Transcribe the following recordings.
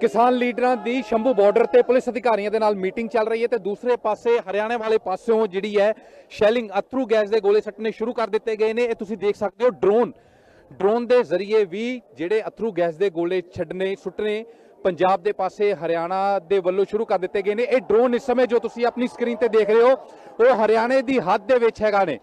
ਕਿਸਾਨ ਲੀਡਰਾਂ ਦੀ ਸ਼ੰਭੂ ਬਾਰਡਰ ਤੇ ਪੁਲਿਸ ਅਧਿਕਾਰੀਆਂ ਦੇ ਨਾਲ ਮੀਟਿੰਗ ਚੱਲ ਰਹੀ ਹੈ ਤੇ ਦੂਸਰੇ ਪਾਸੇ ਹਰਿਆਣਾ ਵਾਲੇ ਪਾਸਿਓਂ ਜਿਹੜੀ ਹੈ ਸ਼ੈਲਿੰਗ ਅਥਰੂ ਗੈਸ ਦੇ ਗੋਲੇ ਸੱਟਣੇ ਸ਼ੁਰੂ ਕਰ ਦਿੱਤੇ ਗਏ ਨੇ। ਇਹ ਤੁਸੀਂ ਦੇਖ ਸਕਦੇ ਹੋ, ਡਰੋਨ ਡਰੋਨ ਦੇ ਜ਼ਰੀਏ ਵੀ ਜਿਹੜੇ ਅਥਰੂ ਗੈਸ ਦੇ ਗੋਲੇ ਛੱਡਣੇ, ਸੁੱਟਣੇ ਪੰਜਾਬ ਦੇ ਪਾਸੇ ਹਰਿਆਣਾ ਦੇ ਵੱਲੋਂ ਸ਼ੁਰੂ ਕਰ ਦਿੱਤੇ ਗਏ ਨੇ। ਇਹ ਡਰੋਨ ਇਸ ਸਮੇਂ ਜੋ ਤੁਸੀਂ ਆਪਣੀ ਸਕਰੀਨ ਤੇ ਦੇਖ ਰਹੇ ਹੋ, ਉਹ ਹਰਿਆਣੇ ਦੀ ਹੱਦ ਦੇ ਵਿੱਚ ਹੈਗਾ ਨੇ।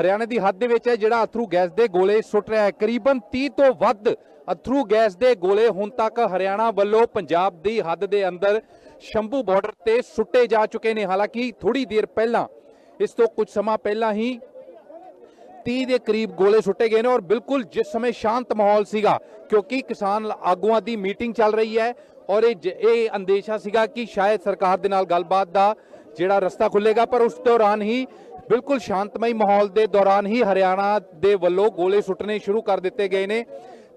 ਹਰਿਆਣੇ ਦੀ ਹੱਦ ਦੇ ਵਿੱਚ ਹੈ ਜਿਹੜਾ ਅਥਰੂ ਗੈਸ ਦੇ ਗੋਲੇ ਸੁੱਟ ਰਿਹਾ ਹੈ। ਕਰੀਬਨ 30 ਤੋਂ ਵੱਧ ਅਥਰੂ ਗੈਸ ਦੇ ਗੋਲੇ ਹੁਣ ਤੱਕ ਹਰਿਆਣਾ ਵੱਲੋਂ ਪੰਜਾਬ ਦੀ ਹੱਦ ਦੇ ਅੰਦਰ ਸ਼ੰਭੂ ਬਾਰਡਰ ਤੇ ਸੁੱਟੇ ਜਾ ਚੁੱਕੇ ਨੇ। ਹਾਲਾਂਕਿ ਥੋੜੀ ਦੇਰ ਪਹਿਲਾਂ, ਇਸ ਤੋਂ ਕੁਝ ਸਮਾਂ ਪਹਿਲਾਂ ਹੀ 30 ਦੇ ਕਰੀਬ ਗੋਲੇ ਸੁੱਟੇ ਗਏ ਨੇ ਔਰ ਬਿਲਕੁਲ ਜਿਸ ਸਮੇਂ ਸ਼ਾਂਤ ਮਾਹੌਲ ਸੀਗਾ, ਕਿਉਂਕਿ ਕਿਸਾਨ ਆਗੂਆਂ ਦੀ ਮੀਟਿੰਗ ਚੱਲ ਰਹੀ ਹੈ ਔਰ ਇਹ ਜ- ਇਹ ਅੰਦੇਸ਼ਾ ਸੀਗਾ ਕਿ ਸ਼ਾਇਦ ਸਰਕਾਰ ਦੇ ਨਾਲ ਗੱਲਬਾਤ ਦਾ ਜਿਹੜਾ ਰਸਤਾ ਖੁੱਲੇਗਾ ਪਰ ਉਸ ਦੌਰਾਨ ਹੀ ਬਿਲਕੁਲ ਸ਼ਾਂਤਮਈ ਮਾਹੌਲ ਦੇ ਦੌਰਾਨ ਹੀ ਹਰਿਆਣਾ ਦੇ ਵੱਲੋਂ ਗੋਲੇ ਸੁੱਟਣੇ ਸ਼ੁਰੂ ਕਰ ਦਿੱਤੇ ਗਏ ਨੇ।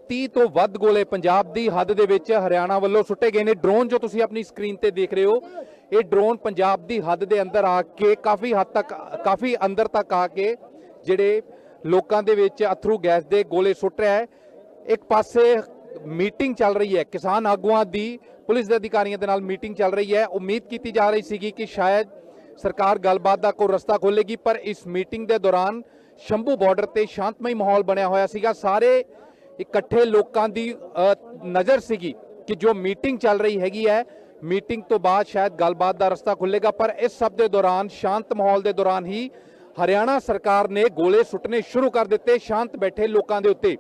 30 ਤੋਂ ਵੱਧ ਗੋਲੇ ਪੰਜਾਬ ਦੀ ਹੱਦ ਦੇ ਵਿੱਚ ਹਰਿਆਣਾ ਵੱਲੋਂ ਸੁੱਟੇ ਗਏ ਨੇ। ਡਰੋਨ ਜੋ ਤੁਸੀਂ ਆਪਣੀ ਸਕਰੀਨ ਤੇ ਦੇਖ ਰਹੇ ਹੋ, ਇਹ ਡਰੋਨ ਪੰਜਾਬ ਦੀ ਹੱਦ ਦੇ ਅੰਦਰ ਆ ਕੇ ਕਾਫੀ ਹੱਦ ਤੱਕ, ਕਾਫੀ ਅੰਦਰ ਤੱਕ ਆ ਕੇ ਜਿਹੜੇ ਲੋਕਾਂ ਦੇ ਵਿੱਚ ਅਥਰੂ ਗੈਸ ਦੇ ਗੋਲੇ ਸੁੱਟ ਰਿਹਾ ਹੈ। ਇੱਕ ਪਾਸੇ ਮੀਟਿੰਗ ਚੱਲ ਰਹੀ ਹੈ। ਕਿਸਾਨ ਆਗੂਆਂ ਦੀ, ਪੁਲਿਸ ਦੇ ਅਧਿਕਾਰੀਆਂ ਦੇ ਨਾਲ ਮੀਟਿੰਗ ਚੱਲ ਰਹੀ ਹੈ। ਉਮੀਦ ਕੀਤੀ ਜਾ ਰਹੀ ਸੀਗੀ ਕਿ ਸ਼ਾਇਦ ਸਰਕਾਰ ਗੱਲਬਾਤ ਦਾ ਕੋਈ ਰਸਤਾ ਖੋਲੇਗੀ, ਪਰ ਇਸ ਮੀਟਿੰਗ ਦੇ ਦੌਰਾਨ ਸ਼ੰਭੂ ਬਾਰਡਰ ਤੇ ਸ਼ਾਂਤਮਈ ਮਾਹੌਲ ਬਣਿਆ ਹੋਇਆ ਸੀਗਾ। ਸਾਰੇ ਇਕੱਠੇ ਲੋਕਾਂ ਦੀ ਨਜ਼ਰ ਸੀਗੀ ਕਿ ਜੋ ਮੀਟਿੰਗ ਚੱਲ ਰਹੀ ਹੈਗੀ ਹੈ, ਮੀਟਿੰਗ ਤੋਂ ਬਾਅਦ ਸ਼ਾਇਦ ਗੱਲਬਾਤ ਦਾ ਰਸਤਾ ਖੁੱਲੇਗਾ, ਪਰ ਇਸ ਸਭ ਦੇ ਦੌਰਾਨ, ਸ਼ਾਂਤ ਮਾਹੌਲ ਦੇ ਦੌਰਾਨ ਹੀ ਹਰਿਆਣਾ ਸਰਕਾਰ ਨੇ ਗੋਲੇ ਸੁੱਟਣੇ ਸ਼ੁਰੂ ਕਰ ਦਿੱਤੇ, ਸ਼ਾਂਤ ਬੈਠੇ ਲੋਕਾਂ ਦੇ ਉੱਤੇ।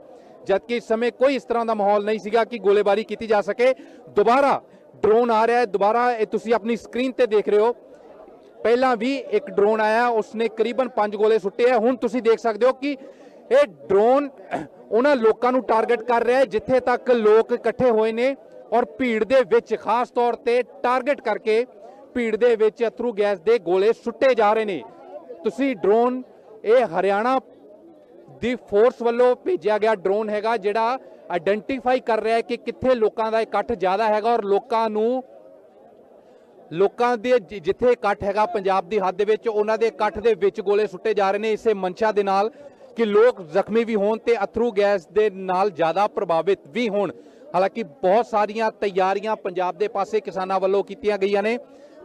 ਜਦਕਿ ਇਸ ਸਮੇਂ ਕੋਈ ਇਸ ਤਰ੍ਹਾਂ ਦਾ ਮਾਹੌਲ ਨਹੀਂ ਸੀਗਾ ਕਿ ਗੋਲੇਬਾਰੀ ਕੀਤੀ ਜਾ ਸਕੇ। ਦੁਬਾਰਾ ਡਰੋਨ ਆ ਰਿਹਾ ਹੈ, ਦੁਬਾਰਾ ਇਹ ਤੁਸੀਂ ਆਪਣੀ ਸਕਰੀਨ ਤੇ ਦੇਖ ਰਹੇ ਹੋ। ਪਹਿਲਾਂ ਵੀ ਇੱਕ ਡਰੋਨ ਆਇਆ, ਉਸਨੇ ਕਰੀਬਨ 5 ਗੋਲੇ ਸੁੱਟੇ ਆ ਹੁਣ ਤੁਸੀਂ ਦੇਖ ਸਕਦੇ ਹੋ ਕਿ ਇਹ ਡਰੋਨ ਉਹਨਾਂ ਲੋਕਾਂ ਨੂੰ ਟਾਰਗੇਟ ਕਰ ਰਿਹਾ ਹੈ, ਜਿੱਥੇ ਤੱਕ ਲੋਕ ਇਕੱਠੇ ਹੋਏ ਨੇ ਔਰ ਭੀੜ ਦੇ ਵਿੱਚ ਖਾਸ ਤੌਰ ਤੇ ਟਾਰਗੇਟ ਕਰਕੇ ਭੀੜ ਦੇ ਵਿੱਚ ਅਥਰੂ ਗੈਸ ਦੇ ਗੋਲੇ ਸੁੱਟੇ ਜਾ ਰਹੇ ਨੇ। ਤੁਸੀਂ ਡਰੋਨ ਇਹ ਹਰਿਆਣਾ ਦੀ ਫੋਰਸ ਵੱਲੋਂ ਭੇਜਿਆ ਗਿਆ ਡਰੋਨ ਹੈਗਾ, ਜਿਹੜਾ ਆਇਡੈਂਟੀਫਾਈ ਕਰ ਰਿਹਾ ਹੈ ਕਿ ਕਿੱਥੇ ਲੋਕਾਂ ਦਾ ਇਕੱਠ ਜ਼ਿਆਦਾ ਹੈਗਾ ਔਰ ਲੋਕਾਂ ਨੂੰ, ਲੋਕਾਂ ਦੇ ਜਿੱਥੇ ਇਕੱਠ ਹੈਗਾ ਪੰਜਾਬ ਦੀ ਹੱਦ ਦੇ ਵਿੱਚ, ਉਹਨਾਂ ਦੇ ਇਕੱਠ ਦੇ ਵਿੱਚ ਗੋਲੇ ਸੁੱਟੇ ਜਾ ਰਹੇ ਨੇ। ਇਸੇ ਮਨਸ਼ਾ ਦੇ ਨਾਲ ਕਿ ਲੋਕ ਜ਼ਖਮੀ ਵੀ ਹੋਣ ਤੇ ਅਥਰੂ ਗੈਸ ਦੇ ਨਾਲ ਜ਼ਿਆਦਾ ਪ੍ਰਭਾਵਿਤ ਵੀ ਹੋਣ। ਹਾਲਾਂਕਿ ਬਹੁਤ ਸਾਰੀਆਂ ਤਿਆਰੀਆਂ ਪੰਜਾਬ ਦੇ ਪਾਸੇ ਕਿਸਾਨਾਂ ਵੱਲੋਂ ਕੀਤੀਆਂ ਗਈਆਂ ਨੇ,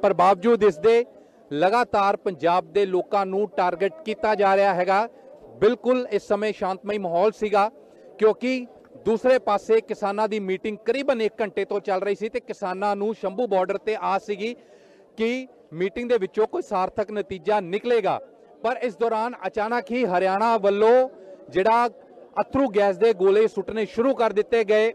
ਪਰ ਬਾਵਜੂਦ ਇਸ ਦੇ ਲਗਾਤਾਰ ਪੰਜਾਬ ਦੇ ਲੋਕਾਂ ਨੂੰ ਟਾਰਗੇਟ ਕੀਤਾ ਜਾ ਰਿਹਾ ਹੈਗਾ। ਬਿਲਕੁਲ ਇਸ ਸਮੇਂ ਸ਼ਾਂਤਮਈ ਮਾਹੌਲ ਸੀਗਾ, ਕਿਉਂਕਿ ਦੂਸਰੇ ਪਾਸੇ ਕਿਸਾਨਾਂ ਦੀ ਮੀਟਿੰਗ ਕਰੀਬਨ 1 ਘੰਟੇ ਤੋਂ ਚੱਲ ਰਹੀ ਸੀ ਤੇ ਕਿਸਾਨਾਂ ਨੂੰ ਸ਼ੰਭੂ ਬਾਰਡਰ ਤੇ ਆਸ ਸੀਗੀ ਕਿ ਮੀਟਿੰਗ ਦੇ ਵਿੱਚੋਂ ਕੋਈ ਸਾਰਥਕ ਨਤੀਜਾ ਨਿਕਲੇਗਾ। ਪਰ ਇਸ ਦੌਰਾਨ ਅਚਾਨਕ ਹੀ ਹਰਿਆਣਾ ਵੱਲੋਂ ਜਿਹੜਾ ਅਥਰੂ ਗੈਸ ਦੇ ਗੋਲੇ ਸੁੱਟਣੇ ਸ਼ੁਰੂ ਕਰ ਦਿੱਤੇ ਗਏ।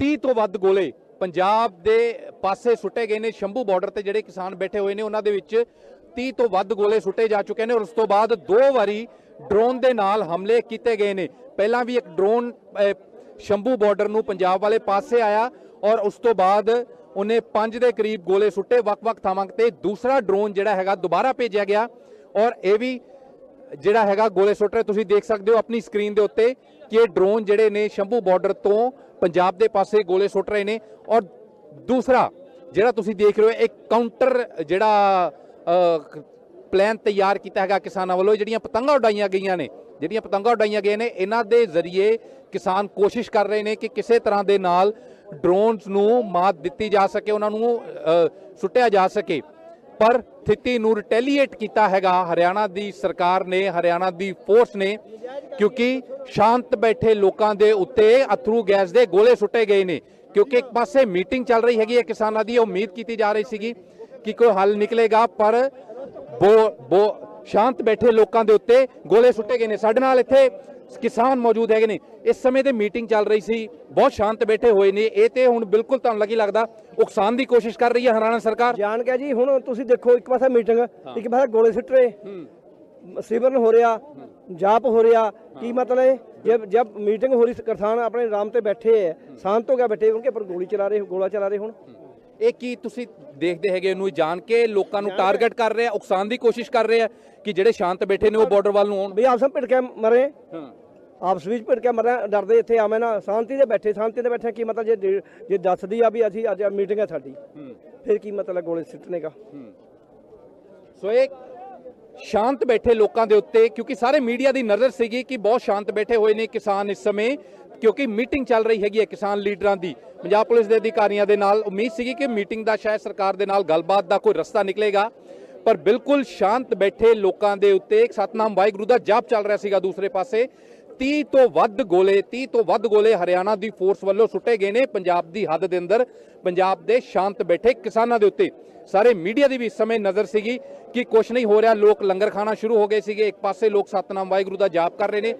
30 ਤੋਂ ਵੱਧ ਗੋਲੇ ਪੰਜਾਬ ਦੇ ਪਾਸੇ ਸੁੱਟੇ ਗਏ ਨੇ। ਸ਼ੰਭੂ ਬਾਰਡਰ ਤੇ ਜਿਹੜੇ ਕਿਸਾਨ ਬੈਠੇ ਹੋਏ ਨੇ, ਉਹਨਾਂ ਦੇ ਵਿੱਚ 30 ਤੋਂ ਵੱਧ ਗੋਲੇ ਸੁੱਟੇ ਜਾ ਚੁੱਕੇ ਨੇ ਔਰ ਉਸ ਤੋਂ ਬਾਅਦ ਦੋ ਵਾਰੀ ਡਰੋਨ ਦੇ ਨਾਲ ਹਮਲੇ ਕੀਤੇ ਗਏ ਨੇ। ਪਹਿਲਾਂ ਵੀ ਇੱਕ ਡਰੋਨ ਸ਼ੰਭੂ ਬਾਰਡਰ ਨੂੰ ਪੰਜਾਬ ਵਾਲੇ ਪਾਸੇ ਆਇਆ ਔਰ ਉਸ ਤੋਂ ਬਾਅਦ ਉਹਨੇ 5 ਦੇ ਕਰੀਬ ਗੋਲੇ ਸੁੱਟੇ, ਵੱਖ-ਵੱਖ ਥਾਵਾਂ ਤੇ ਦੂਸਰਾ ਡਰੋਨ ਜਿਹੜਾ ਹੈਗਾ ਦੁਬਾਰਾ ਭੇਜਿਆ ਗਿਆ ਔਰ ਇਹ ਵੀ ਜਿਹੜਾ ਹੈਗਾ ਗੋਲੇ ਸੁੱਟ ਰਿਹਾ। ਤੁਸੀਂ ਦੇਖ ਸਕਦੇ ਹੋ ਆਪਣੀ ਸਕਰੀਨ ਦੇ ਉੱਤੇ ਕਿ ਇਹ ਡਰੋਨ ਜਿਹੜੇ ਨੇ ਸ਼ੰਭੂ ਬਾਰਡਰ ਤੋਂ ਪੰਜਾਬ ਦੇ ਪਾਸੇ ਗੋਲੇ ਸੁੱਟ ਰਹੇ ਨੇ ਔਰ ਦੂਸਰਾ ਜਿਹੜਾ ਤੁਸੀਂ ਦੇਖ ਰਹੇ ਹੋ ਇੱਕ ਕਾਊਂਟਰ ਜਿਹੜਾ ਪਲਾਨ ਤਿਆਰ ਕੀਤਾ ਹੈਗਾ ਕਿਸਾਨਾਂ ਵੱਲੋਂ। ਜਿਹੜੀਆਂ ਪਤੰਗਾਂ ਉਡਾਈਆਂ ਗਈਆਂ ਨੇ, ਜਿਹੜੀਆਂ ਪਤੰਗਾਂ ਉਡਾਈਆਂ ਗਈਆਂ ਨੇ, ਇਹਨਾਂ ਦੇ ਜ਼ਰੀਏ ਕਿਸਾਨ ਕੋਸ਼ਿਸ਼ ਕਰ ਰਹੇ ਨੇ ਕਿ ਕਿਸੇ ਤਰ੍ਹਾਂ ਦੇ ਨਾਲ ਡਰੋਨਸ ਨੂੰ ਮਾਤ ਦਿੱਤੀ ਜਾ ਸਕੇ, ਉਹਨਾਂ ਨੂੰ ਸੁੱਟਿਆ ਜਾ ਸਕੇ। ਪਰ ਸਥਿਤੀ ਨੂੰ ਰਿਟੈਲੀਏਟ ਕੀਤਾ ਹੈਗਾ। ਹਰਿਆਣਾ ਦੀ ਸਰਕਾਰ ਨੇ, ਹਰਿਆਣਾ ਦੀ ਫੋਰਸ ਨੇ, ਕਿਉਂਕਿ ਸ਼ਾਂਤ ਬੈਠੇ ਲੋਕਾਂ ਦੇ ਉੱਤੇ ਅਥਰੂ ਗੈਸ ਦੇ ਗੋਲੇ ਸੁੱਟੇ ਗਏ ਨੇ। ਕਿਉਂਕਿ ਇੱਕ ਪਾਸੇ ਮੀਟਿੰਗ ਚੱਲ ਰਹੀ ਹੈਗੀ ਹੈ ਕਿਸਾਨਾਂ ਦੀ ਉਮੀਦ ਕੀਤੀ ਜਾ ਰਹੀ ਸੀਗੀ ਕਿ ਕੋਈ ਹੱਲ ਨਿਕਲੇਗਾ, ਪਰ ਬੋ ਬੋ, ਸ਼ਾਂਤ ਬੈਠੇ ਲੋਕਾਂ ਦੇ ਉੱਤੇ ਗੋਲੇ ਸੁੱਟੇ ਗਏ ਨੇ। ਸਾਡੇ ਨਾਲ ਇੱਥੇ ਕਿਸਾਨ ਮੌਜੂਦ ਹੈਗੇ ਨੇ। ਇਸ ਸਮੇਂ ਤੇ ਮੀਟਿੰਗ ਚੱਲ ਰਹੀ ਸੀ। ਬਹੁਤ ਸ਼ਾਂਤ ਬੈਠੇ ਹੋਏ ਨੇ। ਇਹ ਤੇ ਹੁਣ ਬਿਲਕੁਲ ਤੁਹਾਨੂੰ ਲੱਗੀ ਲੱਗਦਾ ਉਕਸਾਨ ਦੀ ਕੋਸ਼ਿਸ਼ ਕਰ ਰਹੀ ਹੈ ਹਰਿਆਣਾ ਸਰਕਾਰ। ਜਾਣ ਕੇ ਜੀ ਹੁਣ ਤੁਸੀਂ ਦੇਖੋ ਇੱਕ ਪਾਸੇ ਮੀਟਿੰਗ ਇੱਕ ਪਾਸੇ ਗੋਲੇ ਸਿੱਟ ਰਹੇ। ਸਿਵਰਨ ਹੋ ਰਿਹਾ ਜਾਪ ਹੋ ਰਿਹਾ। ਕੀ ਮਤਲਬ ਹੈ? ਜਬ ਜਬ ਮੀਟਿੰਗ ਹੋ ਰਹੀ ਕਿਸਾਨ ਆਪਣੇ ਆਰਾਮ ਤੇ ਬੈਠੇ ਹੈ ਸ਼ਾਂਤ ਹੋ ਗਿਆ ਬੈਠੇ ਉਹਨਾਂ ਕੇ ਪਰ ਗੋਲੀ ਚਲਾ ਰਹੇ ਗੋਲਾ ਚਲਾ ਰਹੇ ਹੁਣ। ਇਹ ਕੀ ਤੁਸੀਂ ਦੇਖਦੇ ਹੈਗੇ ਇਹਨੂੰ ਜਾਣ ਕੇ? ਲੋਕਾਂ ਨੂੰ ਟਾਰਗੇਟ ਕਰ ਰਹੇ ਆ ਉਕਸਾਨ ਦੀ ਕੋਸ਼ਿਸ਼ ਕਰ ਰਹੇ ਆ ਕਿ ਜਿਹੜੇ ਸ਼ਾਂਤ ਬੈਠੇ ਨੇ ਉਹ ਬਾਰਡਰ ਵੱਲ ਨੂੰ ਆਉਣ? ਵੀ ਆਪਸ ਵਿੱਚ ਭਿੜ ਕੇ ਮਰੇ। ਹਾਂ। ਆਪਸ ਵਿੱਚ ਭਿੜ ਕੇ ਮਰੇ ਡਰਦੇ ਇੱਥੇ ਆਵੇਂ ਨਾ। ਸ਼ਾਂਤੀ ਦੇ ਬੈਠੇ ਸ਼ਾਂਤੀ ਦੇ ਬੈਠੇ ਕੀ ਮਤਲਬ ਜੇ ਜੇ ਦੱਸਦੀ ਆ ਵੀ ਅਸੀਂ ਅੱਜ ਮੀਟਿੰਗ ਹੈ ਸਾਡੀ ਫਿਰ ਕੀ ਮਤਲਬ ਗੋਲੇ ਸਿੱਟਣੇ ਦਾ ਸੋ ਇਹ ਸ਼ਾਂਤ ਬੈਠੇ ਲੋਕਾਂ ਦੇ ਉੱਤੇ, ਕਿਉਂਕਿ ਸਾਰੇ ਮੀਡੀਆ ਦੀ ਨਜ਼ਰ ਸੀਗੀ ਕਿ ਬਹੁਤ ਸ਼ਾਂਤ ਬੈਠੇ ਹੋਏ ਨੇ ਕਿਸਾਨ ਇਸ ਸਮੇਂ, ਕਿਉਂਕਿ ਮੀਟਿੰਗ ਚੱਲ ਰਹੀ ਹੈਗੀ ਹੈ ਕਿਸਾਨ ਲੀਡਰਾਂ ਦੀ। ਪੰਜਾਬ ਪੁਲਿਸ ਦੇ ਅਧਿਕਾਰੀਆਂ ਦੇ ਨਾਲ ਉਮੀਦ ਸੀਗੀ ਕਿ ਮੀਟਿੰਗ ਦਾ ਸ਼ਾਇਦ ਸਰਕਾਰ ਦੇ ਨਾਲ ਗੱਲਬਾਤ ਦਾ ਕੋਈ ਰਸਤਾ ਨਿਕਲੇਗਾ, ਪਰ ਬਿਲਕੁਲ ਸ਼ਾਂਤ ਬੈਠੇ ਲੋਕਾਂ ਦੇ ਉੱਤੇ ਇੱਕ ਸਤਨਾਮ ਵਾਹਿਗੁਰੂ ਦਾ ਜਾਪ ਚੱਲ ਰਿਹਾ ਸੀਗਾ ਦੂਸਰੇ ਪਾਸੇ। 30 ਤੋਂ ਵੱਧ ਗੋਲੇ 30 ਤੋਂ ਵੱਧ ਗੋਲੇ ਹਰਿਆਣਾ ਦੀ ਫੋਰਸ ਵੱਲੋਂ ਸੁੱਟੇ ਗਏ ਨੇ ਪੰਜਾਬ ਦੀ ਹੱਦ ਦੇ ਅੰਦਰ। ਪੰਜਾਬ ਦੇ ਸ਼ਾਂਤ ਬੈਠੇ ਕਿਸਾਨਾਂ ਦੇ ਉੱਤੇ। ਸਾਰੇ ਮੀਡੀਆ ਦੀ ਵੀ ਇਸ ਸਮੇਂ ਨਜ਼ਰ ਸੀਗੀ ਕਿ ਕੁਝ ਨਹੀਂ ਹੋ ਰਿਹਾ। ਲੋਕ ਲੰਗਰ ਖਾਣਾ ਸ਼ੁਰੂ ਹੋ ਗਏ ਸੀਗੇ। ਇੱਕ ਪਾਸੇ ਲੋਕ ਸਤਨਾਮ ਵਾਹਿਗੁਰੂ ਦਾ ਜਾਪ ਕਰ ਰਹੇ ਨੇ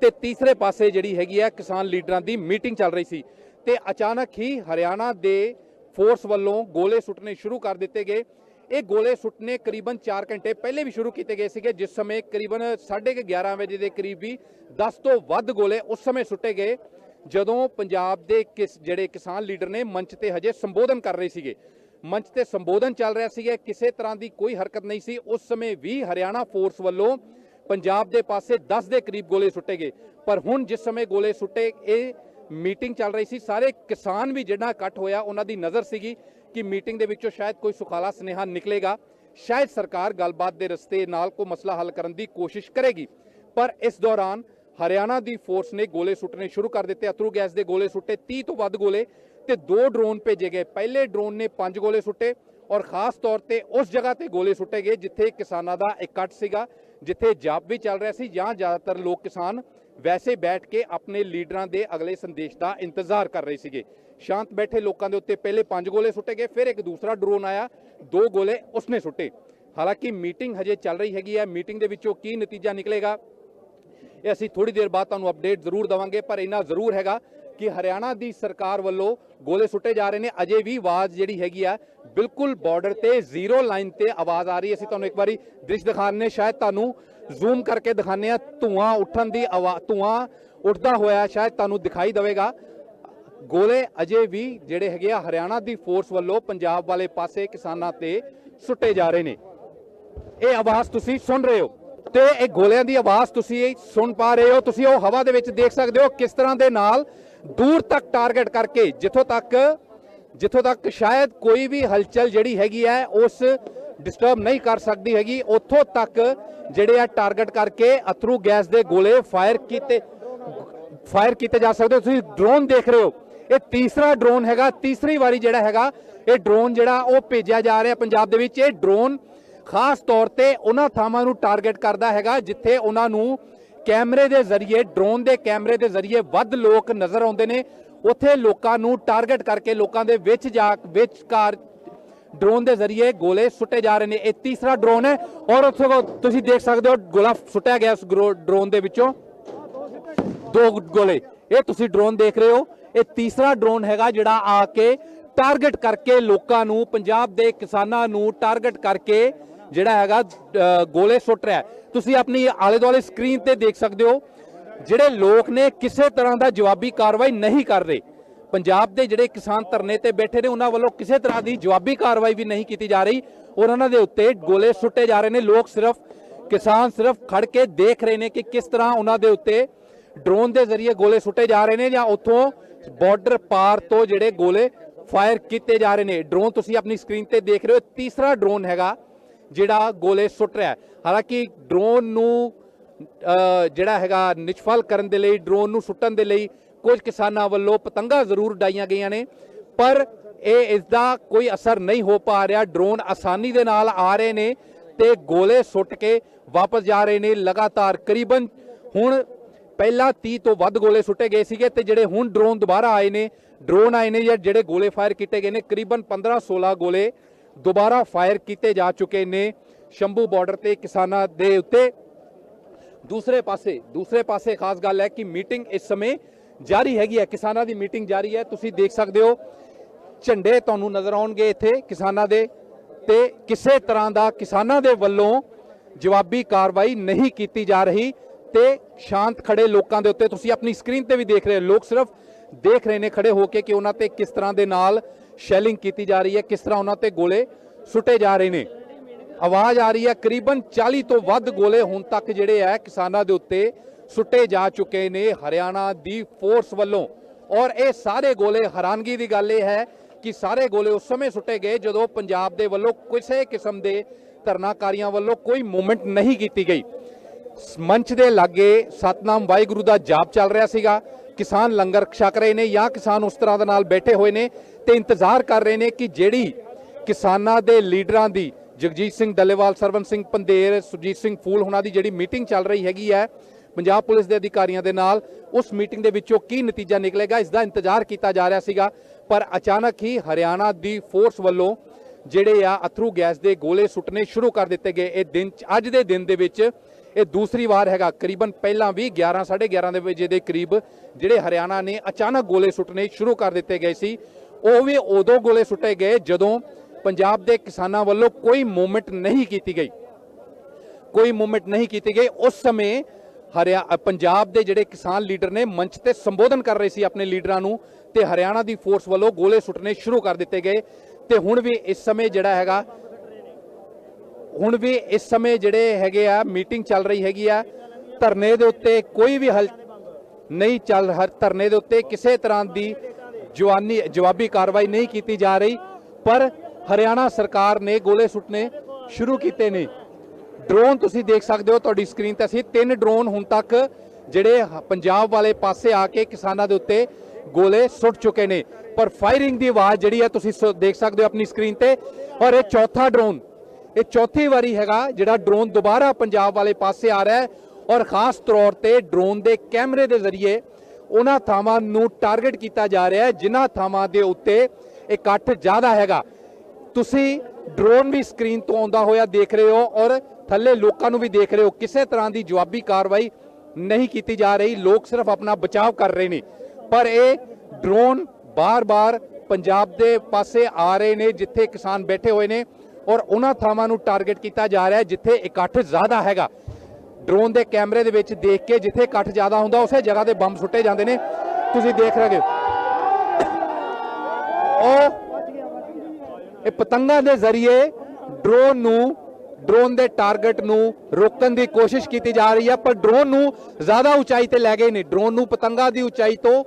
ਤੇ ਤੀਸਰੇ ਪਾਸੇ ਜਿਹੜੀ ਹੈਗੀ ਆ ਕਿਸਾਨ ਲੀਡਰਾਂ ਦੀ ਮੀਟਿੰਗ ਚੱਲ ਰਹੀ ਸੀ। ਤੇ ਅਚਾਨਕ ਹੀ ਹਰਿਆਣਾ ਦੇ ਫੋਰਸ ਵੱਲੋਂ ਗੋਲੇ ਸੁੱਟਣੇ ਸ਼ੁਰੂ ਕਰ ਦਿੱਤੇ ਗਏ। ਇਹ ਗੋਲੇ ਸੁੱਟਣੇ ਕਰੀਬਨ 4 ਘੰਟੇ ਪਹਿਲੇ ਵੀ ਸ਼ੁਰੂ ਕੀਤੇ ਗਏ ਸੀਗੇ, ਜਿਸ ਸਮੇਂ ਕਰੀਬਨ 11:30 ਵਜੇ ਦੇ ਕਰੀਬ ਵੀ 10 ਤੋਂ ਵੱਧ ਗੋਲੇ ਉਸ ਸਮੇਂ ਸੁੱਟੇ ਗਏ, ਜਦੋਂ ਪੰਜਾਬ ਦੇ ਕਿਸ, ਜਿਹੜੇ ਕਿਸਾਨ ਲੀਡਰ ਨੇ ਮੰਚ ਤੇ ਹਜੇ ਸੰਬੋਧਨ ਕਰ ਰਹੇ ਸੀਗੇ। ਮੰਚ ਤੇ ਸੰਬੋਧਨ ਚੱਲ ਰਿਹਾ ਸੀਗਾ, ਕਿਸੇ ਤਰ੍ਹਾਂ ਦੀ ਕੋਈ ਹਰਕਤ ਨਹੀਂ ਸੀ। ਉਸ ਸਮੇਂ ਵੀ ਹਰਿਆਣਾ ਫੋਰਸ ਵੱਲੋਂ ਪੰਜਾਬ ਦੇ ਪਾਸੇ 10 ਦੇ ਕਰੀਬ ਗੋਲੇ ਸੁੱਟੇ ਗਏ। ਪਰ ਹੁਣ ਜਿਸ ਸਮੇਂ ਗੋਲੇ ਸੁੱਟੇ, ਇਹ ਮੀਟਿੰਗ ਚੱਲ ਰਹੀ ਸੀ, ਸਾਰੇ ਕਿਸਾਨ ਵੀ ਜਿਹੜਾ ਇਕੱਠ ਹੋਇਆ, ਉਹਨਾਂ ਦੀ ਨਜ਼ਰ ਸੀਗੀ। ਕਿ ਮੀਟਿੰਗ ਦੇ ਵਿੱਚੋਂ ਸ਼ਾਇਦ ਕੋਈ ਸੁਖਾਲਾ ਸੁਨੇਹਾ ਨਿਕਲੇਗਾ। ਸ਼ਾਇਦ ਸਰਕਾਰ ਗੱਲਬਾਤ ਦੇ ਰਸਤੇ ਨਾਲ ਕੋਈ ਮਸਲਾ ਹੱਲ ਕਰਨ ਦੀ ਕੋਸ਼ਿਸ਼ ਕਰੇਗੀ। ਪਰ ਇਸ ਦੌਰਾਨ ਹਰਿਆਣਾ ਦੀ ਫੋਰਸ ਨੇ ਗੋਲੇ ਸੁੱਟਣੇ ਸ਼ੁਰੂ ਕਰ ਦਿੱਤੇ। ਅਥਰੂ ਗੈਸ ਦੇ ਗੋਲੇ ਸੁੱਟੇ 30 ਤੋਂ ਵੱਧ ਗੋਲੇ ਤੇ ਦੋ ਡਰੋਨ ਭੇਜੇ ਗਏ। ਪਹਿਲੇ ਡਰੋਨ ਨੇ 5 ਗੋਲੇ ਸੁੱਟੇ ਔਰ ਖਾਸ ਤੌਰ ਤੇ ਉਸ ਜਗ੍ਹਾ ਤੇ ਗੋਲੇ ਸੁੱਟੇ ਗਏ ਜਿੱਥੇ ਕਿਸਾਨਾਂ ਦਾ ਇਕੱਠ ਸੀਗਾ, ਜਿੱਥੇ ਜਾਪ ਵੀ ਚੱਲ ਰਿਹਾ ਸੀ। ਜਾਂ ਜ਼ਿਆਦਾਤਰ ਲੋਕ ਕਿਸਾਨ ਵੈਸੇ ਬੈਠ ਕੇ ਆਪਣੇ ਲੀਡਰਾਂ ਦੇ ਅਗਲੇ ਸੰਦੇਸ਼ ਦਾ ਇੰਤਜ਼ਾਰ ਕਰ ਰਹੇ ਸੀਗੇ। ਸ਼ਾਂਤ ਬੈਠੇ ਲੋਕਾਂ ਦੇ ਉੱਤੇ ਪਹਿਲੇ 5 ਗੋਲੇ ਸੁੱਟੇ ਗਏ, ਫਿਰ ਇੱਕ ਦੂਸਰਾ ਡਰੋਨ ਆਇਆ, ਦੋ ਗੋਲੇ ਉਸਨੇ ਸੁੱਟੇ। ਹਾਲਾਂਕਿ ਮੀਟਿੰਗ ਹਜੇ ਚੱਲ ਰਹੀ ਹੈਗੀ ਹੈ ਮੀਟਿੰਗ ਦੇ ਵਿੱਚੋਂ ਕੀ ਨਤੀਜਾ ਨਿਕਲੇਗਾ, ਇਹ ਅਸੀਂ ਥੋੜੀ ਦੇਰ ਬਾਅਦ ਤੁਹਾਨੂੰ ਅਪਡੇਟ ਜ਼ਰੂਰ ਦਵਾਂਗੇ, ਪਰ ਇੰਨਾ ਜ਼ਰੂਰ ਹੈਗਾ ਕਿ ਹਰਿਆਣਾ ਦੀ ਸਰਕਾਰ ਵੱਲੋਂ ਗੋਲੇ ਸੁੱਟੇ ਜਾ ਰਹੇ ਨੇ, ਅਜੇ ਵੀ ਆਵਾਜ਼ ਜਿਹੜੀ ਹੈਗੀ ਆ, ਬਿਲਕੁਲ ਬਾਰਡਰ ਤੇ ਜ਼ੀਰੋ ਲਾਈਨ ਤੇ ਆਵਾਜ਼ ਆ ਰਹੀ ਹੈ। ਅਸੀਂ ਤੁਹਾਨੂੰ ਇੱਕ ਵਾਰੀ ਦ੍ਰਿਸ਼ ਦਿਖਾਣੇ ਸ਼ਾਇਦ ਤੁਹਾਨੂੰ ਜ਼ੂਮ ਕਰਕੇ ਦਿਖਾਣੇ ਆ ਧੂਆਂ ਉੱਠਣ ਦੀ ਆਵਾਜ਼ ਧੂਆਂ ਉੱਠਦਾ ਹੋਇਆ ਸ਼ਾਇਦ ਤੁਹਾਨੂੰ ਦਿਖਾਈ ਦੇਵੇਗਾ। ਗੋਲੇ ਅਜੇ ਵੀ ਜਿਹੜੇ ਹੈਗੇ ਆ ਹਰਿਆਣਾ ਦੀ ਫੋਰਸ ਵੱਲੋਂ ਪੰਜਾਬ ਵਾਲੇ ਪਾਸੇ ਕਿਸਾਨਾਂ ਤੇ ਸੁੱਟੇ ਜਾ ਰਹੇ ਨੇ। ਇਹ ਆਵਾਜ਼ ਤੁਸੀਂ ਸੁਣ ਰਹੇ ਹੋ ਤੇ ਇਹ ਗੋਲਿਆਂ ਦੀ ਆਵਾਜ਼ ਤੁਸੀਂ ਸੁਣ ਪਾ ਰਹੇ ਹੋ। ਤੁਸੀਂ ਉਹ ਹਵਾ ਦੇ ਵਿੱਚ ਦੇਖ ਸਕਦੇ ਹੋ ਕਿਸ ਤਰ੍ਹਾਂ ਦੇ ਨਾਲ ਦੂਰ ਤੱਕ ਟਾਰਗੇਟ ਕਰਕੇ ਜਿੱਥੋਂ ਤੱਕ ਜਿੱਥੋਂ ਤੱਕ ਸ਼ਾਇਦ ਕੋਈ ਵੀ ਹਲਚਲ ਜਿਹੜੀ ਹੈਗੀ ਹੈ ਉਸ ਡਿਸਟਰਬ ਨਹੀਂ ਕਰ ਸਕਦੀ ਹੈਗੀ। ਉੱਥੋਂ ਤੱਕ ਜਿਹੜੇ ਆ ਟਾਰਗੇਟ ਕਰਕੇ ਅਥਰੂ ਗੈਸ ਦੇ ਗੋਲੇ ਫਾਇਰ ਕੀਤੇ ਫਾਇਰ ਕੀਤੇ ਜਾ ਸਕਦੇ ਹੋ। ਤੁਸੀਂ ਡਰੋਨ ਦੇਖ ਰਹੇ ਹੋ। ਇਹ ਤੀਸਰਾ ਡਰੋਨ ਹੈਗਾ, ਤੀਸਰੀ ਵਾਰੀ ਜਿਹੜਾ ਹੈਗਾ, ਇਹ ਡਰੋਨ ਜਿਹੜਾ ਉਹ ਭੇਜਿਆ ਜਾ ਰਿਹਾ ਪੰਜਾਬ ਦੇ ਵਿੱਚ। ਇਹ ਡਰੋਨ ਖਾਸ ਤੌਰ ਤੇ ਉਹਨਾਂ ਥਾਵਾਂ ਨੂੰ ਟਾਰਗੇਟ ਕਰਦਾ ਹੈਗਾ, ਜਿੱਥੇ ਉਹਨਾਂ ਨੂੰ ਕੈਮਰੇ ਦੇ ਜ਼ਰੀਏ ਡਰੋਨ ਦੇ ਕੈਮਰੇ ਦੇ ਜ਼ਰੀਏ ਵੱਧ ਲੋਕ ਨਜ਼ਰ ਆਉਂਦੇ ਨੇ। ਉੱਥੇ ਲੋਕਾਂ ਨੂੰ ਟਾਰਗੇਟ ਕਰਕੇ ਲੋਕਾਂ ਦੇ ਵਿੱਚ ਜਾ ਵਿਚਕਾਰ ਡਰੋਨ ਦੇ ਜ਼ਰੀਏ ਗੋਲੇ ਸੁੱਟੇ ਜਾ ਰਹੇ ਨੇ। ਇਹ ਤੀਸਰਾ ਡਰੋਨ ਹੈ ਔਰ ਉੱਥੋਂ ਤੁਸੀਂ ਦੇਖ ਸਕਦੇ ਹੋ, ਗੋਲਾ ਸੁੱਟਿਆ ਗਿਆ ਉਸ ਡਰੋਨ ਦੇ ਵਿੱਚੋਂ। ਦੋ ਗੋਲੇ। ਇਹ ਤੁਸੀਂ ਡਰੋਨ ਦੇਖ ਰਹੇ ਹੋ। ਇਹ ਤੀਸਰਾ ਡਰੋਨ ਹੈਗਾ ਜਿਹੜਾ ਆ ਕੇ ਟਾਰਗੇਟ ਕਰਕੇ ਲੋਕਾਂ ਨੂੰ, ਪੰਜਾਬ ਦੇ ਕਿਸਾਨਾਂ ਨੂੰ ਟਾਰਗੇਟ ਕਰਕੇ ਜਿਹੜਾ ਹੈਗਾ ਗੋਲੇ ਸੁੱਟ ਰਿਹਾ ਤੁਸੀਂ ਆਪਣੀ ਆਲੇ ਦੁਆਲੇ ਸਕਰੀਨ ਤੇ ਦੇਖ ਸਕਦੇ ਹੋ, ਜਿਹੜੇ ਲੋਕ ਨੇ ਕਿਸੇ ਤਰ੍ਹਾਂ ਦਾ ਜਵਾਬੀ ਕਾਰਵਾਈ ਨਹੀਂ ਕਰ ਰਹੇ। ਪੰਜਾਬ ਦੇ ਜਿਹੜੇ ਕਿਸਾਨ ਧਰਨੇ ਤੇ ਬੈਠੇ ਨੇ, ਉਹਨਾਂ ਵੱਲੋਂ ਕਿਸੇ ਤਰ੍ਹਾਂ ਦੀ ਜਵਾਬੀ ਕਾਰਵਾਈ ਵੀ ਨਹੀਂ ਕੀਤੀ ਜਾ ਰਹੀ। ਔਰ ਉਹਨਾਂ ਦੇ ਉੱਤੇ ਗੋਲੇ ਸੁੱਟੇ ਜਾ ਰਹੇ ਨੇ। ਲੋਕ ਸਿਰਫ, ਕਿਸਾਨ ਸਿਰਫ ਖੜ ਕੇ ਦੇਖ ਰਹੇ ਨੇ ਕਿ ਕਿਸ ਤਰ੍ਹਾਂ ਉਹਨਾਂ ਦੇ ਉੱਤੇ ਡਰੋਨ ਦੇ ਜ਼ਰੀਏ ਗੋਲੇ ਸੁੱਟੇ ਜਾ ਰਹੇ ਨੇ ਜਾਂ ਉੱਥੋਂ ਬਾਰਡਰ ਪਾਰ ਤੋਂ ਜਿਹੜੇ ਗੋਲੇ ਫਾਇਰ ਕੀਤੇ ਜਾ ਰਹੇ ਨੇ। ਡਰੋਨ ਤੁਸੀਂ ਆਪਣੀ ਸਕਰੀਨ ਤੇ ਦੇਖ ਰਹੇ ਹੋ। ਤੀਸਰਾ ਡਰੋਨ ਹੈਗਾ, ਜਿਹੜਾ ਗੋਲੇ ਸੁੱਟ ਰਿਹਾ ਹਾਲਾਂਕਿ ਡਰੋਨ ਨੂੰ ਜਿਹੜਾ ਹੈਗਾ ਨਿਸ਼ਫਲ ਕਰਨ ਦੇ ਲਈ, ਡਰੋਨ ਨੂੰ ਸੁੱਟਣ ਦੇ ਲਈ ਕੁਝ ਕਿਸਾਨਾਂ ਵੱਲੋਂ ਪਤੰਗਾ ਜ਼ਰੂਰ ਉਡਾਈਆਂ ਗਈਆਂ ਨੇ। ਪਰ ਇਹ ਇਸ ਦਾ ਕੋਈ ਅਸਰ ਨਹੀਂ ਹੋ ਪਾ ਰਿਹਾ। ਡਰੋਨ ਆਸਾਨੀ ਦੇ ਨਾਲ ਆ ਰਹੇ ਨੇ ਤੇ ਗੋਲੇ ਸੁੱਟ ਕੇ ਵਾਪਸ ਜਾ ਰਹੇ ਨੇ। ਲਗਾਤਾਰ ਕਰੀਬਨ ਹੁਣ ਪਹਿਲਾਂ 30 ਤੋਂ ਵੱਧ ਗੋਲੇ ਸੁੱਟੇ ਗਏ ਸੀਗੇ ਤੇ ਜਿਹੜੇ ਹੁਣ ਡਰੋਨ ਦੁਬਾਰਾ ਆਏ ਨੇ ਡਰੋਨ ਆਏ ਨੇ ਜਾਂ ਜਿਹੜੇ ਗੋਲੇ ਫਾਇਰ ਕੀਤੇ ਗਏ ਨੇ, ਕਰੀਬਨ 15 16 ਗੋਲੇ ਦੁਬਾਰਾ ਫਾਇਰ ਕੀਤੇ ਜਾ ਚੁੱਕੇ ਨੇ ਸ਼ੰਭੂ ਬਾਰਡਰ ਤੇ ਕਿਸਾਨਾਂ ਦੇ ਉੱਤੇ। ਦੂਸਰੇ ਪਾਸੇ ਦੂਸਰੇ ਪਾਸੇ ਖਾਸ ਗੱਲ ਹੈ ਕਿ ਮੀਟਿੰਗ ਇਸ ਸਮੇਂ ਜਾਰੀ ਹੈਗੀ ਹੈ, ਕਿਸਾਨਾਂ ਦੀ ਮੀਟਿੰਗ ਜਾਰੀ ਹੈ। ਤੁਸੀਂ ਦੇਖ ਸਕਦੇ ਹੋ, ਝੰਡੇ ਤੁਹਾਨੂੰ ਨਜ਼ਰ ਆਉਣਗੇ ਇੱਥੇ ਕਿਸਾਨਾਂ ਦੇ ਤੇ ਕਿਸੇ ਤਰ੍ਹਾਂ ਦਾ ਕਿਸਾਨਾਂ ਦੇ ਵੱਲੋਂ ਜਵਾਬੀ ਕਾਰਵਾਈ ਨਹੀਂ ਕੀਤੀ ਜਾ ਰਹੀ। ਤੇ ਸ਼ਾਂਤ ਖੜੇ ਲੋਕਾਂ ਦੇ ਉੱਤੇ। ਤੁਸੀਂ ਆਪਣੀ ਸਕਰੀਨ ਤੇ ਵੀ ਦੇਖ ਰਹੇ ਹੋ। ਲੋਕ ਸਿਰਫ ਦੇਖ ਰਹੇ ਨੇ, ਖੜੇ ਹੋ ਕੇ ਕਿ ਉਹਨਾਂ ਤੇ ਕਿਸ ਤਰ੍ਹਾਂ ਦੇ ਨਾਲ ਸ਼ੈਲਿੰਗ ਕੀਤੀ ਜਾ ਰਹੀ ਹੈ, ਕਿਸ ਤਰ੍ਹਾਂ ਉਹਨਾਂ ਤੇ ਗੋਲੇ ਸੁੱਟੇ ਜਾ ਰਹੇ ਨੇ। ਆਵਾਜ਼ ਆ ਰਹੀ ਹੈ, ਕਰੀਬਨ 40 ਤੋਂ ਵੱਧ ਗੋਲੇ ਹੁਣ ਤੱਕ ਜਿਹੜੇ ਹੈ ਕਿਸਾਨਾਂ ਦੇ ਉੱਤੇ ਸੁੱਟੇ ਜਾ ਚੁੱਕੇ ਨੇ ਹਰਿਆਣਾ ਦੀ ਫੋਰਸ ਵੱਲੋਂ। ਔਰ ਇਹ ਸਾਰੇ ਗੋਲੇ, ਹੈਰਾਨਗੀ ਦੀ ਗੱਲ ਇਹ ਹੈ ਕਿ ਸਾਰੇ ਗੋਲੇ ਉਸ ਸਮੇਂ ਸੁੱਟੇ ਗਏ ਜਦੋਂ ਪੰਜਾਬ ਦੇ ਵੱਲੋਂ ਕਿਸੇ ਕਿਸਮ ਦੇ ਧਰਨਾਕਾਰੀਆਂ ਵੱਲੋਂ ਕੋਈ ਮੂਵਮੈਂਟ ਨਹੀਂ ਕੀਤੀ ਗਈ। ਮੰਚ ਦੇ ਲਾਗੇ ਸਤਨਾਮ ਵਾਹਿਗੁਰੂ ਦਾ ਜਾਪ ਚੱਲ ਰਿਹਾ ਸੀਗਾ। ਕਿਸਾਨ ਲੰਗਰ ਛਕ ਰਹੇ ਨੇ ਜਾਂ ਕਿਸਾਨ ਉਸ ਤਰ੍ਹਾਂ ਦੇ ਨਾਲ ਬੈਠੇ ਹੋਏ ਨੇ ਤੇ ਇੰਤਜ਼ਾਰ ਕਰ ਰਹੇ ਨੇ ਕਿ ਜਿਹੜੀ ਕਿਸਾਨਾਂ ਦੇ ਲੀਡਰਾਂ ਦੀ ਜਗਜੀਤ ਸਿੰਘ ਡੱਲੇਵਾਲ, ਸਰਵਨ ਸਿੰਘ ਪੰਦੇਰ ਸੁਜੀਤ ਸਿੰਘ ਫੂਲ ਹੁਣਾਂ ਦੀ ਜਿਹੜੀ ਮੀਟਿੰਗ ਚੱਲ ਰਹੀ ਹੈਗੀ ਹੈ, ਪੰਜਾਬ ਪੁਲਿਸ ਦੇ ਅਧਿਕਾਰੀਆਂ ਦੇ ਨਾਲ, ਉਸ ਮੀਟਿੰਗ ਦੇ ਵਿੱਚੋਂ ਕੀ ਨਤੀਜਾ ਨਿਕਲੇਗਾ, ਇਸ ਦਾ ਇੰਤਜ਼ਾਰ ਕੀਤਾ ਜਾ ਰਿਹਾ ਸੀਗਾ। ਪਰ ਅਚਾਨਕ ਹੀ ਹਰਿਆਣਾ ਦੀ ਫੋਰਸ ਵੱਲੋਂ ਜਿਹੜੇ ਆ ਅਥਰੂ ਗੈਸ ਦੇ ਗੋਲੇ ਸੁੱਟਣੇ ਸ਼ੁਰੂ ਕਰ ਦਿੱਤੇ ਗਏ। ਇਹ ਦਿਨ 'ਚ- ਅੱਜ ਦੇ ਦਿਨ ਦੇ ਵਿੱਚ ਇਹ ਦੂਸਰੀ ਵਾਰ ਹੈਗਾ। ਕਰੀਬਨ ਪਹਿਲਾਂ ਵੀ 11 11:30 ਦੇ ਵਜੇ ਦੇ ਕਰੀਬ ਜਿਹੜੇ ਹਰਿਆਣਾ ਨੇ ਅਚਾਨਕ ਗੋਲੇ ਸੁੱਟਣੇ ਸ਼ੁਰੂ ਕਰ ਦਿੱਤੇ ਗਏ ਸੀ। ਉਹ ਵੀ ਉਦੋਂ ਗੋਲੇ ਸੁੱਟੇ ਗਏ ਜਦੋਂ ਪੰਜਾਬ ਦੇ ਕਿਸਾਨਾਂ ਵੱਲੋਂ ਕੋਈ ਮੂਵਮੈਂਟ ਨਹੀਂ ਕੀਤੀ ਗਈ। ਕੋਈ ਮੂਵਮੈਂਟ ਨਹੀਂ ਕੀਤੀ ਗਈ। ਉਸ ਸਮੇਂ ਹਰਿਆ, ਪੰਜਾਬ ਦੇ ਜਿਹੜੇ ਕਿਸਾਨ ਲੀਡਰ ਨੇ ਮੰਚ ਤੇ ਸੰਬੋਧਨ ਕਰ ਰਹੇ ਸੀ ਆਪਣੇ ਲੀਡਰਾਂ ਨੂੰ ਤੇ ਹਰਿਆਣਾ ਦੀ ਫੋਰਸ ਵੱਲੋਂ ਗੋਲੇ ਸੁੱਟਣੇ ਸ਼ੁਰੂ ਕਰ ਦਿੱਤੇ ਗਏ। ਤੇ ਹੁਣ ਵੀ ਇਸ ਸਮੇਂ ਜਿਹੜਾ ਹੈਗਾ ਹੁਣ ਵੀ ਇਸ ਸਮੇਂ ਜਿਹੜੇ ਹੈਗੇ ਆ, ਮੀਟਿੰਗ ਚੱਲ ਰਹੀ ਹੈਗੀ ਆ, ਧਰਨੇ ਦੇ ਉੱਤੇ ਕੋਈ ਵੀ ਹਲ ਨਹੀਂ ਚੱਲ ਹਰ ਧਰਨੇ ਦੇ ਉੱਤੇ ਕਿਸੇ ਤਰ੍ਹਾਂ ਦੀ ਜਵਾਨੀ, ਜਵਾਬੀ ਕਾਰਵਾਈ ਨਹੀਂ ਕੀਤੀ ਜਾ ਰਹੀ, ਪਰ ਹਰਿਆਣਾ ਸਰਕਾਰ ਨੇ ਗੋਲੇ ਸੁੱਟਣੇ ਸ਼ੁਰੂ ਕੀਤੇ ਨੇ। ਡਰੋਨ ਤੁਸੀਂ ਦੇਖ ਸਕਦੇ ਹੋ ਤੁਹਾਡੀ ਸਕਰੀਨ ਤੇ, ਅਸੀਂ ਤਿੰਨ ਡਰੋਨ ਹੁਣ ਤੱਕ ਜਿਹੜੇ ਪੰਜਾਬ ਵਾਲੇ ਪਾਸੇ ਆ ਕੇ ਕਿਸਾਨਾਂ ਦੇ ਉੱਤੇ ਗੋਲੇ ਸੁੱਟ ਚੁੱਕੇ ਨੇ। ਪਰ ਫਾਇਰਿੰਗ ਦੀ ਆਵਾਜ਼ ਜਿਹੜੀ ਹੈ ਤੁਸੀਂ ਸ- ਦੇਖ ਸਕਦੇ ਹੋ ਆਪਣੀ ਸਕਰੀਨ ਤੇ। ਔਰ ਇਹ ਚੌਥਾ ਡਰੋਨ ਇਹ ਚੌਥੀ ਵਾਰੀ ਹੈਗਾ ਜਿਹੜਾ ਡਰੋਨ ਦੁਬਾਰਾ ਪੰਜਾਬ ਵਾਲੇ ਪਾਸੇ ਆ ਰਿਹਾ ਹੈ ਔਰ ਖਾਸ ਤੌਰ ਤੇ ਡਰੋਨ ਦੇ ਕੈਮਰੇ ਦੇ ਜ਼ਰੀਏ ਉਹਨਾਂ ਥਾਵਾਂ ਨੂੰ ਟਾਰਗੇਟ ਕੀਤਾ ਜਾ ਰਿਹਾ ਹੈ, ਜਿਨ੍ਹਾਂ ਥਾਵਾਂ ਦੇ ਉੱਤੇ ਇਕੱਠ ਜ਼ਿਆਦਾ ਹੈਗਾ। ਤੁਸੀਂ ਡਰੋਨ ਵੀ ਸਕਰੀਨ ਤੋਂ ਆਉਂਦਾ ਹੋਇਆ ਦੇਖ ਰਹੇ ਹੋ ਔਰ ਥੱਲੇ ਲੋਕਾਂ ਨੂੰ ਵੀ ਦੇਖ ਰਹੇ ਹੋ, ਕਿਸੇ ਤਰ੍ਹਾਂ ਦੀ ਜਵਾਬੀ ਕਾਰਵਾਈ ਨਹੀਂ ਕੀਤੀ ਜਾ ਰਹੀ, ਲੋਕ ਸਿਰਫ ਆਪਣਾ ਬਚਾਅ ਕਰ ਰਹੇ ਨੇ। ਪਰ ਇਹ ਡਰੋਨ ਬਾਰ-ਬਾਰ ਪੰਜਾਬ ਦੇ ਪਾਸੇ ਆ ਰਹੇ ਨੇ, ਜਿੱਥੇ ਕਿਸਾਨ ਬੈਠੇ ਹੋਏ ਨੇ। ਔਰ ਉਹਨਾਂ ਥਾਵਾਂ ਨੂੰ ਟਾਰਗੇਟ ਕੀਤਾ ਜਾ ਰਿਹਾ ਹੈ ਜਿੱਥੇ ਇਕੱਠ ਜ਼ਿਆਦਾ ਹੈਗਾ। ਡਰੋਨ ਦੇ ਕੈਮਰੇ ਦੇ ਵਿੱਚ ਦੇਖ ਕੇ ਜਿੱਥੇ ਇਕੱਠ ਜ਼ਿਆਦਾ ਹੁੰਦਾ, ਉਸੇ ਜਗ੍ਹਾ ਤੇ ਬੰਬ ਸੁੱਟੇ ਜਾਂਦੇ ਨੇ। ਤੁਸੀਂ ਦੇਖ ਰਹੇ ਹੋ। ਉਹ ਇਹ ਪਤੰਗਾਂ ਦੇ ਜ਼ਰੀਏ ਡਰੋਨ ਨੂੰ, ਡਰੋਨ ਦੇ ਟਾਰਗੇਟ ਨੂੰ ਰੋਕਣ ਦੀ ਕੋਸ਼ਿਸ਼ ਕੀਤੀ ਜਾ ਰਹੀ ਹੈ, ਪਰ ਡਰੋਨ ਨੂੰ ਜ਼ਿਆਦਾ ਉਚਾਈ ਤੇ ਲੈ ਗਏ ਨੇ। ਡਰੋਨ ਨੂੰ ਪਤੰਗਾਂ ਦੀ ਉਚਾਈ ਤੋਂ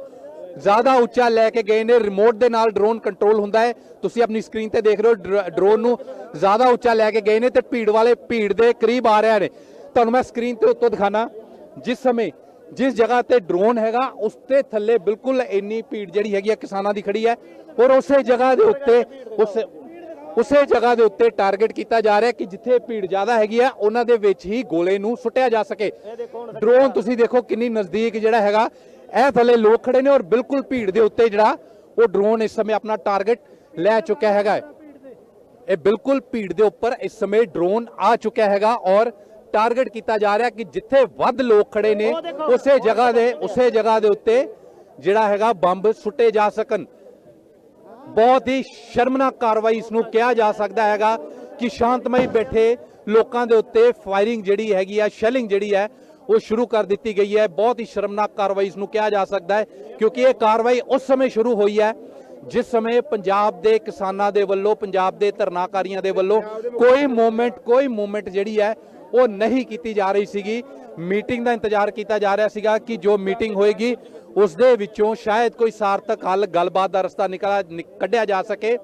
ਜ਼ਿਆਦਾ ਉੱਚਾ ਲੈ ਕੇ ਗਏ ਨੇ ਰਿਮੋਟ ਦੇ ਨਾਲ ਡਰੋਨ ਕੰਟਰੋਲ ਹੁੰਦਾ ਹੈ। ਤੁਸੀਂ ਆਪਣੀ ਸਕਰੀਨ ਤੇ ਦੇਖ ਰਹੇ ਹੋ ਡਰ- ਡਰੋਨ ਨੂੰ ਜ਼ਿਆਦਾ ਉੱਚਾ ਲੈ ਕੇ ਗਏ ਨੇ ਤੇ ਭੀੜ ਵਾਲੇ ਭੀੜ ਦੇ ਕਰੀਬ ਆ ਰਿਹਾ ਨੇ। ਤੁਹਾਨੂੰ ਮੈਂ ਸਕਰੀਨ ਤੇ ਉੱਤੋਂ ਦਿਖਾਣਾ। ਜਿਸ ਸਮੇਂ ਜਿਸ ਜਗ੍ਹਾ ਤੇ ਡਰੋਨ ਹੈਗਾ ਉਸ ਤੇ ਥੱਲੇ ਬਿਲਕੁਲ ਇੰਨੀ ਭੀੜ ਜਿਹੜੀ ਹੈਗੀ ਹੈ ਕਿਸਾਨਾਂ ਦੀ ਖੜੀ ਹੈ। ਔਰ ਉਸੇ ਜਗ੍ਹਾ ਦੇ ਉੱਤੇ ਉਸ ਉਸੇ ਜਗ੍ਹਾ ਦੇ ਉੱਤੇ ਟਾਰਗੇਟ ਕੀਤਾ ਜਾ ਰਿਹਾ ਕਿ ਜਿੱਥੇ ਭੀੜ ਜ਼ਿਆਦਾ ਹੈਗੀ ਆ ਉਹਨਾਂ ਦੇ ਵਿੱਚ ਹੀ ਗੋਲੇ ਨੂੰ ਸੁੱਟਿਆ ਜਾ ਸਕੇ। ਡਰੋਨ ਤੁਸੀਂ ਦੇਖੋ ਕਿੰਨੀ ਨਜ਼ਦੀਕ ਜਿਹੜਾ ਹੈਗਾ ਇਹ ਥੱਲੇ ਲੋਕ ਖੜੇ ਨੇ ਔਰ ਬਿਲਕੁਲ ਭੀੜ ਦੇ ਉੱਤੇ ਜਿਹੜਾ ਉਹ ਡਰੋਨ ਇਸ ਸਮੇਂ ਆਪਣਾ ਟਾਰਗੇਟ ਲੈ ਚੁੱਕਿਆ ਹੈਗਾ। ਇਹ ਬਿਲਕੁਲ ਭੀੜ ਦੇ ਉੱਪਰ ਇਸ ਸਮੇਂ ਡਰੋਨ ਆ ਚੁੱਕਿਆ ਹੈਗਾ ਔਰ ਟਾਰਗੇਟ ਕੀਤਾ ਜਾ ਰਿਹਾ ਕਿ ਜਿੱਥੇ ਵੱਧ ਲੋਕ ਖੜੇ ਨੇ ਉਸੇ ਜਗ੍ਹਾ ਦੇ ਉਸੇ ਜਗ੍ਹਾ ਦੇ ਉੱਤੇ ਜਿਹੜਾ ਹੈਗਾ ਬੰਬ ਸੁੱਟੇ ਜਾ ਸਕਣ ਬਹੁਤ ਹੀ ਸ਼ਰਮਨਾਕ ਕਾਰਵਾਈ ਇਸ ਨੂੰ ਕਿਹਾ ਜਾ ਸਕਦਾ ਹੈਗਾ ਕਿ ਸ਼ਾਂਤਮਈ ਬੈਠੇ ਲੋਕਾਂ ਦੇ ਉੱਤੇ ਫਾਇਰਿੰਗ ਜਿਹੜੀ ਹੈਗੀ ਆ ਸ਼ੈਲਿੰਗ ਜਿਹੜੀ ਹੈ ਉਹ ਸ਼ੁਰੂ ਕਰ ਦਿੱਤੀ ਗਈ ਹੈ। ਬਹੁਤ ਹੀ ਸ਼ਰਮਨਾਕ ਕਾਰਵਾਈ ਇਸ ਨੂੰ ਕਿਹਾ ਜਾ ਸਕਦਾ ਹੈ, ਕਿਉਂਕਿ ਇਹ ਕਾਰਵਾਈ ਉਸ ਸਮੇਂ ਸ਼ੁਰੂ ਹੋਈ ਹੈ, ਜਿਸ ਸਮੇਂ ਪੰਜਾਬ ਦੇ ਕਿਸਾਨਾਂ ਦੇ ਵੱਲੋਂ, ਪੰਜਾਬ ਦੇ ਧਰਨਾਕਾਰੀਆਂ ਦੇ ਵੱਲੋਂ ਕੋਈ ਮੂਵਮੈਂਟ ਕੋਈ ਮੂਵਮੈਂਟ ਜਿਹੜੀ ਹੈ, ਉਹ ਨਹੀਂ ਕੀਤੀ ਜਾ ਰਹੀ ਸੀਗੀ। ਮੀਟਿੰਗ ਦਾ ਇੰਤਜ਼ਾਰ ਕੀਤਾ ਜਾ ਰਿਹਾ ਸੀਗਾ ਕਿ ਜੋ ਮੀਟਿੰਗ ਹੋਏਗੀ, ਉਸ ਦੇ ਵਿੱਚੋਂ ਸ਼ਾਇਦ ਕੋਈ ਸਾਰਥਕ ਹੱਲ, ਗੱਲਬਾਤ ਦਾ ਰਸਤਾ ਨਿਕਲਾ, ਨਿਕ- ਕੱਢਿਆ ਜਾ ਸਕੇ।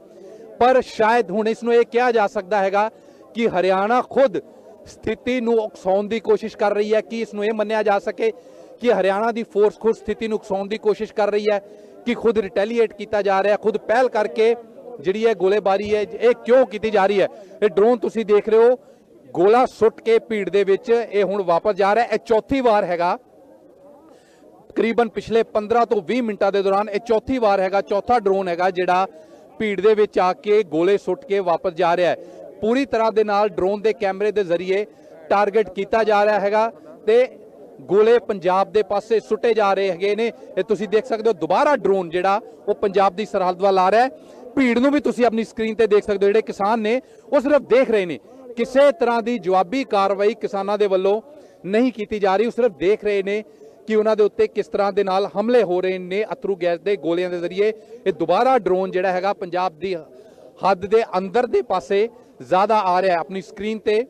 ਪਰ ਸ਼ਾਇਦ ਹੁਣ ਇਸ ਨੂੰ ਇਹ ਕਿਹਾ ਜਾ ਸਕਦਾ ਹੈਗਾ ਕਿ ਹਰਿਆਣਾ ਖੁਦ ਸਥਿਤੀ ਨੂੰ ਉਕਸਾਉਣ ਦੀ ਕੋਸ਼ਿਸ਼ ਕਰ ਰਹੀ ਹੈ, ਕਿ ਇਸ ਨੂੰ ਇਹ ਮੰਨਿਆ ਜਾ ਸਕੇ ਕਿ ਹਰਿਆਣਾ ਦੀ ਫੋਰਸ ਖੁਦ ਸਥਿਤੀ ਨੂੰ ਉਕਸਾਉਣ ਦੀ ਕੋਸ਼ਿਸ਼ ਕਰ ਰਹੀ ਹੈ, ਕਿ ਖੁਦ ਰਿਟੈਲੀਏਟ ਕੀਤਾ ਜਾ ਰਿਹਾ, ਖੁਦ ਪਹਿਲ ਕਰਕੇ ਜਿਹੜੀ ਹੈ ਗੋਲੇਬਾਰੀ ਹੈ, ਇਹ ਕਿਉਂ ਕੀਤੀ ਜਾ ਰਹੀ ਹੈ? ਇਹ ਡਰੋਨ ਤੁਸੀਂ ਦੇਖ ਰਹੇ ਹੋ, ਗੋਲਾ ਸੁੱਟ ਕੇ ਭੀੜ ਦੇ ਵਿੱਚ ਇਹ ਹੁਣ ਵਾਪਸ ਜਾ ਰਿਹਾ ਇਹ ਚੌਥੀ ਵਾਰ ਹੈਗਾ। ਤਕਰੀਬਨ ਪਿਛਲੇ 15 ਤੋਂ 20 ਮਿੰਟਾਂ ਦੇ ਦੌਰਾਨ ਇਹ ਚੌਥੀ ਵਾਰ ਹੈਗਾ, ਚੌਥਾ ਡਰੋਨ ਹੈਗਾ ਜਿਹੜਾ ਭੀੜ ਦੇ ਵਿੱਚ ਆ ਕੇ ਗੋਲੇ ਸੁੱਟ ਕੇ ਵਾਪਸ ਜਾ ਰਿਹਾ ਹੈ। ਪੂਰੀ ਤਰ੍ਹਾਂ ਦੇ ਨਾਲ ਡਰੋਨ ਦੇ ਕੈਮਰੇ ਦੇ ਜ਼ਰੀਏ ਟਾਰਗੇਟ ਕੀਤਾ ਜਾ ਰਿਹਾ ਹੈਗਾ ਤੇ ਗੋਲੇ ਪੰਜਾਬ ਦੇ ਪਾਸੇ ਸੁੱਟੇ ਜਾ ਰਹੇ ਹੈਗੇ ਨੇ। ਇਹ ਤੁਸੀਂ ਦੇਖ ਸਕਦੇ ਹੋ, ਦੁਬਾਰਾ ਡਰੋਨ ਜਿਹੜਾ, ਉਹ ਪੰਜਾਬ ਦੀ ਸਰਹੱਦ ਵੱਲ ਆ ਰਿਹਾ ਹੈ। ਭੀੜ ਨੂੰ ਵੀ ਤੁਸੀਂ ਆਪਣੀ ਸਕਰੀਨ ਤੇ ਦੇਖ ਸਕਦੇ ਹੋ, ਜਿਹੜੇ ਕਿਸਾਨ ਨੇ, ਉਹ ਸਿਰਫ ਦੇਖ ਰਹੇ ਨੇ। ਕਿਸੇ ਤਰ੍ਹਾਂ ਦੀ ਜਵਾਬੀ ਕਾਰਵਾਈ ਕਿਸਾਨਾਂ ਦੇ ਵੱਲੋਂ ਨਹੀਂ ਕੀਤੀ ਜਾ ਰਹੀ, ਉਹ ਸਿਰਫ ਦੇਖ ਰਹੇ ਨੇ ਕਿ ਉਹਨਾਂ ਦੇ ਉੱਤੇ ਕਿਸ ਤਰ੍ਹਾਂ ਦੇ ਨਾਲ ਹਮਲੇ ਹੋ ਰਹੇ ਨੇ ਅਥਰੂ ਗੈਸ ਦੇ ਗੋਲਿਆਂ ਦੇ ਜ਼ਰੀਏ। ਇਹ ਦੁਬਾਰਾ ਡਰੋਨ ਜਿਹੜਾ ਹੈਗਾ, ਪੰਜਾਬ ਦੀ ਹੱਦ ਦੇ ਅੰਦਰ ਦੇ ਪਾਸੇ ਜ਼ਿਆਦਾ ਆ ਰਿਹਾ ਆਪਣੀ ਸਕਰੀਨ ਤੇ।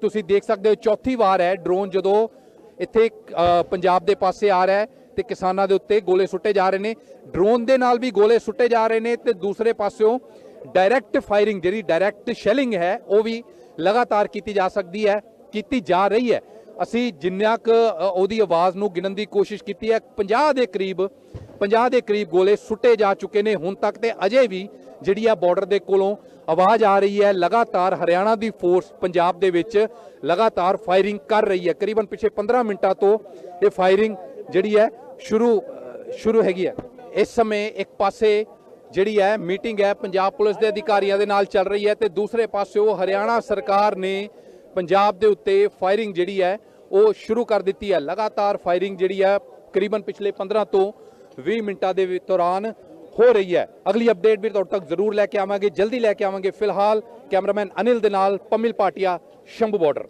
ਤੁਸੀਂ ਦੇਖ ਸਕਦੇ ਹੋ ਚੌਥੀ ਵਾਰ ਹੈ ਡਰੋਨ ਜਦੋਂ ਇੱਥੇ ਪੰਜਾਬ ਦੇ ਪਾਸੇ ਆ ਰਿਹਾ ਹੈ ਤੇ ਕਿਸਾਨਾਂ ਦੇ ਉੱਤੇ ਗੋਲੇ ਸੁੱਟੇ ਜਾ ਰਹੇ ਨੇ। ਡਰੋਨ ਦੇ ਨਾਲ ਵੀ ਗੋਲੇ ਸੁੱਟੇ ਜਾ ਰਹੇ ਨੇ ਤੇ ਦੂਸਰੇ ਪਾਸਿਓਂ ਡਾਇਰੈਕਟ ਫਾਇਰਿੰਗ ਜਿਹੜੀ ਡਾਇਰੈਕਟ ਸ਼ੈਲਿੰਗ ਹੈ, ਉਹ ਵੀ ਲਗਾਤਾਰ ਕੀਤੀ ਜਾ ਸਕਦੀ ਹੈ, ਕੀਤੀ ਜਾ ਰਹੀ ਹੈ। ਅਸੀਂ ਜਿੰਨਾ ਕੁ ਉਹਦੀ ਆਵਾਜ਼ ਨੂੰ ਗਿਣਨ ਦੀ ਕੋਸ਼ਿਸ਼ ਕੀਤੀ ਹੈ 50 ਦੇ ਕਰੀਬ 50 ਦੇ ਕਰੀਬ ਗੋਲੇ ਸੁੱਟੇ ਜਾ ਚੁੱਕੇ ਨੇ ਹੁਣ ਤੱਕ ਤੇ ਅਜੇ ਵੀ ਜਿਹੜੀ ਆ ਬਾਰਡਰ ਦੇ ਕੋਲੋਂ ਆਵਾਜ਼ ਆ ਰਹੀ ਹੈ। ਲਗਾਤਾਰ ਹਰਿਆਣਾ ਦੀ ਫੋਰਸ ਪੰਜਾਬ ਦੇ ਵਿੱਚ ਲਗਾਤਾਰ ਫਾਇਰਿੰਗ ਕਰ ਰਹੀ ਹੈ। ਕਰੀਬਨ ਪਿਛੇ 15 ਮਿੰਟਾਂ ਤੋਂ ਇਹ ਫਾਇਰਿੰਗ ਜਿਹੜੀ ਹੈ ਸ਼ੁਰੂ ਸ਼ੁਰੂ ਹੈਗੀ ਹੈ। ਇਸ ਸਮੇਂ ਇੱਕ ਪਾਸੇ ਜਿਹੜੀ ਹੈ ਮੀਟਿੰਗ ਹੈ, ਪੰਜਾਬ ਪੁਲਿਸ ਦੇ ਅਧਿਕਾਰੀਆਂ ਦੇ ਨਾਲ ਚੱਲ ਰਹੀ ਹੈ ਤੇ ਦੂਸਰੇ ਪਾਸੇ ਉਹ ਹਰਿਆਣਾ ਸਰਕਾਰ ਨੇ ਪੰਜਾਬ ਦੇ ਉੱਤੇ ਫਾਇਰਿੰਗ ਜਿਹੜੀ ਹੈ ਉਹ ਸ਼ੁਰੂ ਕਰ ਦਿੱਤੀ ਹੈ। ਲਗਾਤਾਰ ਫਾਇਰਿੰਗ ਜਿਹੜੀ ਹੈ ਕਰੀਬਨ ਪਿਛਲੇ 15 ਤੋਂ 20 ਮਿੰਟਾਂ ਦੇ ਦੌਰਾਨ ਹੋ ਰਹੀ ਹੈ। ਅਗਲੀ ਅਪਡੇਟ ਵੀ ਤੁਹਾਡੇ ਤੱਕ ਜ਼ਰੂਰ ਲੈ ਕੇ ਆਵਾਂਗੇ। ਜਲਦੀ ਲੈ ਕੇ ਆਵਾਂਗੇ। ਫਿਲਹਾਲ ਕੈਮਰਾਮੈਨ ਅਨਿਲ ਦੇ ਨਾਲ ਪੰਮਿਲ ਪਾਟਿਆ, ਸ਼ੰਭੂ ਬਾਰਡਰ